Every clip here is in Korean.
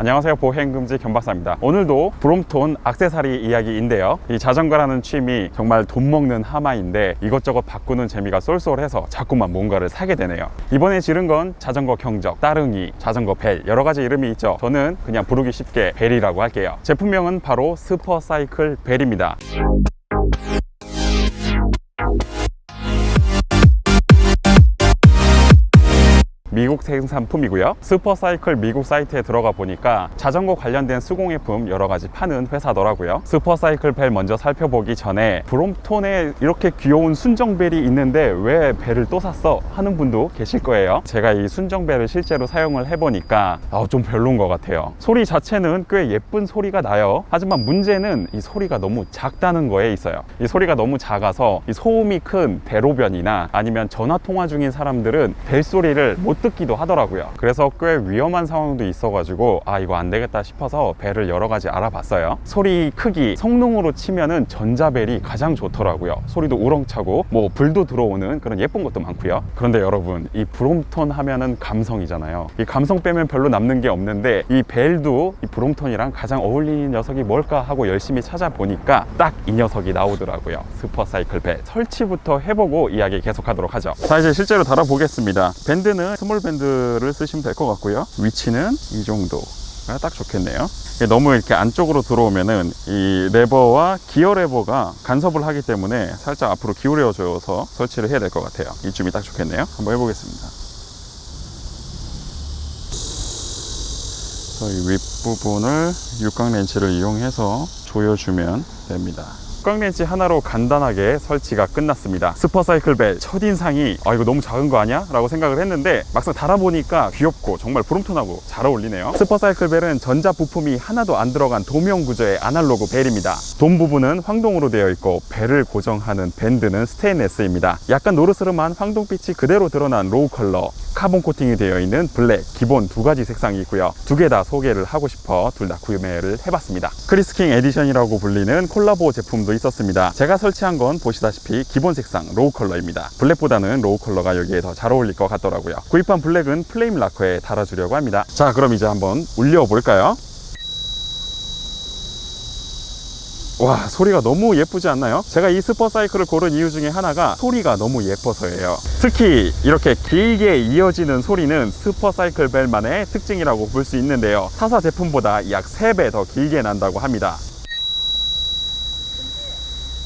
안녕하세요. 보행금지 견박사입니다. 오늘도 브롬톤 악세사리 이야기인데요. 이 자전거라는 취미 정말 돈 먹는 하마인데 이것저것 바꾸는 재미가 쏠쏠해서 자꾸만 뭔가를 사게 되네요. 이번에 지른 건 자전거 경적, 따릉이, 자전거 벨 여러 가지 이름이 있죠. 저는 그냥 부르기 쉽게 벨이라고 할게요. 제품명은 바로 스퍼사이클 벨입니다 미국 생산품이고요. 슈퍼사이클 미국 사이트에 들어가 보니까 자전거 관련된 수공예품 여러 가지 파는 회사더라고요. 슈퍼사이클 벨 먼저 살펴보기 전에 브롬톤에 이렇게 귀여운 순정벨이 있는데 왜 벨을 또 샀어? 하는 분도 계실 거예요. 제가 이 순정벨을 실제로 사용을 해보니까 아, 좀 별론 것 같아요. 소리 자체는 꽤 예쁜 소리가 나요. 하지만 문제는 이 소리가 너무 작다는 거에 있어요. 이 소리가 너무 작아서 이 소음이 큰 대로변이나 아니면 전화 통화 중인 사람들은 벨 소리를 못 듣 기도 하더라고요. 그래서 꽤 위험한 상황도 있어가지고 아 이거 안 되겠다 싶어서 벨을 여러 가지 알아봤어요. 소리 크기, 성능으로 치면은 전자벨이 가장 좋더라고요. 소리도 우렁차고 뭐 불도 들어오는 그런 예쁜 것도 많고요. 그런데 여러분 이 브롬톤 하면은 감성이잖아요. 이 감성 빼면 별로 남는 게 없는데 이 벨도 이 브롬톤이랑 가장 어울리는 녀석이 뭘까 하고 열심히 찾아보니까 딱 이 녀석이 나오더라고요. 슈퍼사이클 벨 설치부터 해보고 이야기 계속하도록 하죠. 자 이제 실제로 달아보겠습니다. 밴드는 스몰 밴드를 쓰시면 될 것 같고요. 위치는 이 정도. 딱 좋겠네요. 너무 이렇게 안쪽으로 들어오면은 이 레버와 기어 레버가 간섭을 하기 때문에 살짝 앞으로 기울여 줘서 설치를 해야 될 것 같아요. 이쯤이 딱 좋겠네요. 한번 해보겠습니다. 이 윗부분을 육각 렌치를 이용해서 조여주면 됩니다. 렌치 하나로 간단하게 설치가 끝났습니다. 스퍼사이클 벨 첫인상이 아 이거 너무 작은 거 아니야? 라고 생각을 했는데 막상 달아보니까 귀엽고 정말 브롬톤하고 잘 어울리네요. 스퍼사이클 벨은 전자 부품이 하나도 안 들어간 도면 구조의 아날로그 벨입니다. 돔 부분은 황동으로 되어 있고 벨을 고정하는 밴드는 스테인레스입니다. 약간 노르스름한 황동빛이 그대로 드러난 로우 컬러 카본 코팅이 되어 있는 블랙 기본 두 가지 색상이 있고요. 두 개 다 소개를 하고 싶어 둘 다 구매를 해봤습니다. 크리스킹 에디션이라고 불리는 콜라보 제품도 있었습니다. 제가 설치한 건 보시다시피 기본 색상 로우 컬러입니다. 블랙보다는 로우 컬러가 여기에 더 잘 어울릴 것 같더라고요. 구입한 블랙은 플레임 락커에 달아주려고 합니다. 자, 그럼 이제 한번 울려볼까요? 와 소리가 너무 예쁘지 않나요? 제가 이 스퍼사이클을 고른 이유 중에 하나가 소리가 너무 예뻐서예요. 특히 이렇게 길게 이어지는 소리는 스퍼사이클 벨만의 특징이라고 볼 수 있는데요. 타사 제품보다 약 3배 더 길게 난다고 합니다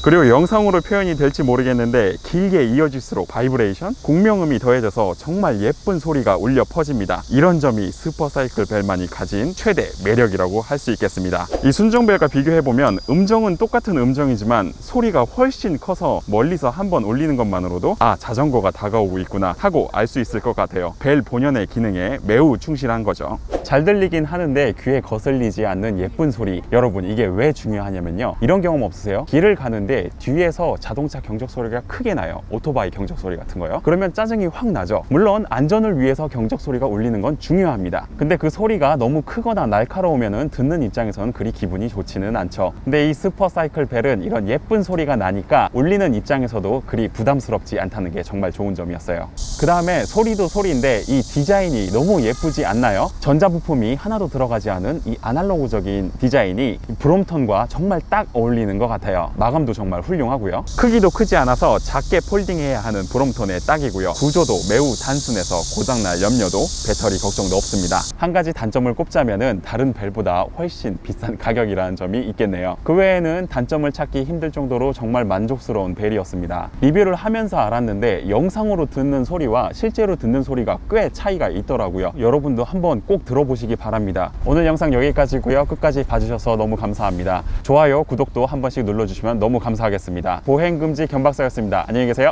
그리고 영상으로 표현이 될지 모르겠는데 길게 이어질수록 바이브레이션, 공명음이 더해져서 정말 예쁜 소리가 울려 퍼집니다. 이런 점이 슈퍼사이클 벨만이 가진 최대 매력이라고 할 수 있겠습니다. 이 순정벨과 비교해보면 음정은 똑같은 음정이지만 소리가 훨씬 커서 멀리서 한번 울리는 것만으로도 아 자전거가 다가오고 있구나 하고 알 수 있을 것 같아요. 벨 본연의 기능에 매우 충실한 거죠. 잘 들리긴 하는데 귀에 거슬리지 않는 예쁜 소리 여러분 이게 왜 중요하냐면요 이런 경험 없으세요? 길을 가는데 뒤에서 자동차 경적 소리가 크게 나요. 오토바이 경적 소리 같은 거요. 그러면 짜증이 확 나죠. 물론 안전을 위해서 경적 소리가 울리는 건 중요합니다. 근데 그 소리가 너무 크거나 날카로우면 듣는 입장에서는 그리 기분이 좋지는 않죠. 근데 이 슈퍼사이클 벨은 이런 예쁜 소리가 나니까 울리는 입장에서도 그리 부담스럽지 않다는 게 정말 좋은 점이었어요. 그 다음에 소리도 소리인데 이 디자인이 너무 예쁘지 않나요? 전자 부품이 하나도 들어가지 않은 이 아날로그적인 디자인이 브롬톤과 정말 딱 어울리는 것 같아요. 마감도 정말 훌륭하고요. 크기도 크지 않아서 작게 폴딩해야 하는 브롬톤의 딱이고요. 구조도 매우 단순해서 고장날 염려도 배터리 걱정도 없습니다. 한 가지 단점을 꼽자면 은 다른 벨보다 훨씬 비싼 가격이라는 점이 있겠네요. 그 외에는 단점을 찾기 힘들 정도로 정말 만족스러운 벨이었습니다. 리뷰를 하면서 알았는데 영상으로 듣는 소리와 실제로 듣는 소리가 꽤 차이가 있더라고요. 여러분도 한번 꼭 들어보시기 바랍니다. 오늘 영상 여기까지고요. 끝까지 봐주셔서 너무 감사합니다. 좋아요 구독도 한 번씩 눌러주시면 너무 감사하겠습니다. 보행금지 견박사였습니다. 안녕히 계세요